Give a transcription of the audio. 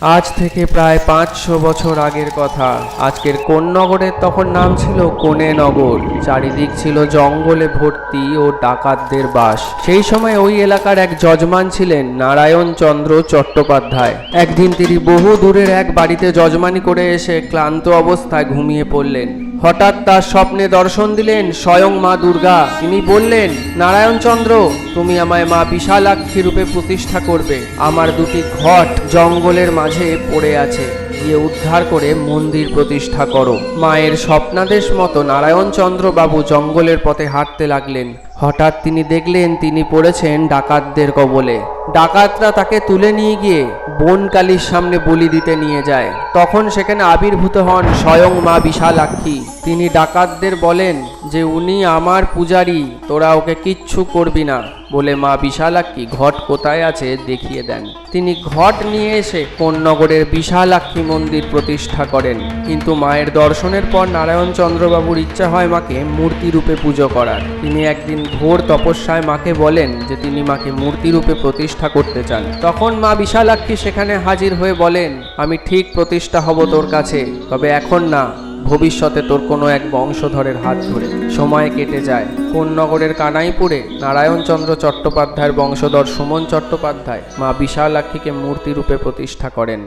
আজ থেকে প্রায় পাঁচশো বছর আগের কথা। আজকের কোন্নগরের তখন নাম ছিল কোনেনগর চারিদিক ছিল জঙ্গলে ভর্তি ও ডাকাতদের বাস। সেই সময় ওই এলাকার এক যজমান ছিলেন নারায়ণ চন্দ্র চট্টোপাধ্যায়। একদিন তিনি বহু দূরের এক বাড়িতে যজমানি করে এসে ক্লান্ত অবস্থায় ঘুমিয়ে পড়লেন। হঠাৎ তার স্বপ্নে দর্শন দিলেন স্বয়ং মা দুর্গা। তিনি বললেন নারায়ণচন্দ্র তুমি আমায় মা বিশালাক্ষী রূপে প্রতিষ্ঠা করবে। আমার দুটি ঘট জঙ্গলের মাঝে পড়ে আছে। গিয়ে উদ্ধার করে মন্দির প্রতিষ্ঠা করো। মায়ের স্বপ্নাদেশ মতো নারায়ণচন্দ্র বাবু জঙ্গলের পথে হাঁটতে লাগলেন। হঠাৎ তিনি দেখলেন তিনি পড়েছেন ডাকাতদের কবলে। ডাকাতরা তাকে তুলে নিয়ে গিয়ে বনকালীর সামনে বলি দিতে নিয়ে যায়। তখন সেখানে আবির্ভূত হন স্বয়ং মা বিশালাক্ষী। তিনি ডাকাতদের বলেন যে, উনি আমার পূজারী, তোরা ওকে কিচ্ছু করবি না। বলে মা বিশালাক্ষী, ঘট কোথায় আছে দেখিয়ে দেন। তিনি ঘট নিয়ে এসে কোন্নগরের বিশালাক্ষী মন্দির প্রতিষ্ঠা করেন। কিন্তু মায়ের দর্শনের পর নারায়ণ চন্দ্রবাবুর ইচ্ছা হয় মাকে মূর্তি রূপে পুজো করার। তিনি একদিন ঘোর তপস্যায় মাকে বলেন যে, তিনি মাকে মূর্তি রূপে প্রতিষ্ঠা করতে চান। তখন মা বিশালাক্ষী সেখানে হাজির হয়ে বলেন, আমি ঠিক প্রতিষ্ঠা হব তোর কাছে, তবে এখন না, ভবিষ্যতে তোর কোনো এক বংশধরের হাত ধরে। সময় কেটে যায়। কোন নগরের কানাইপুরে নারায়ণচন্দ্র চট্টোপাধ্যায়ের বংশধর সুমন চট্টোপাধ্যায় মা বিশালাক্ষীকে মূর্তিরূপে প্রতিষ্ঠা করেন।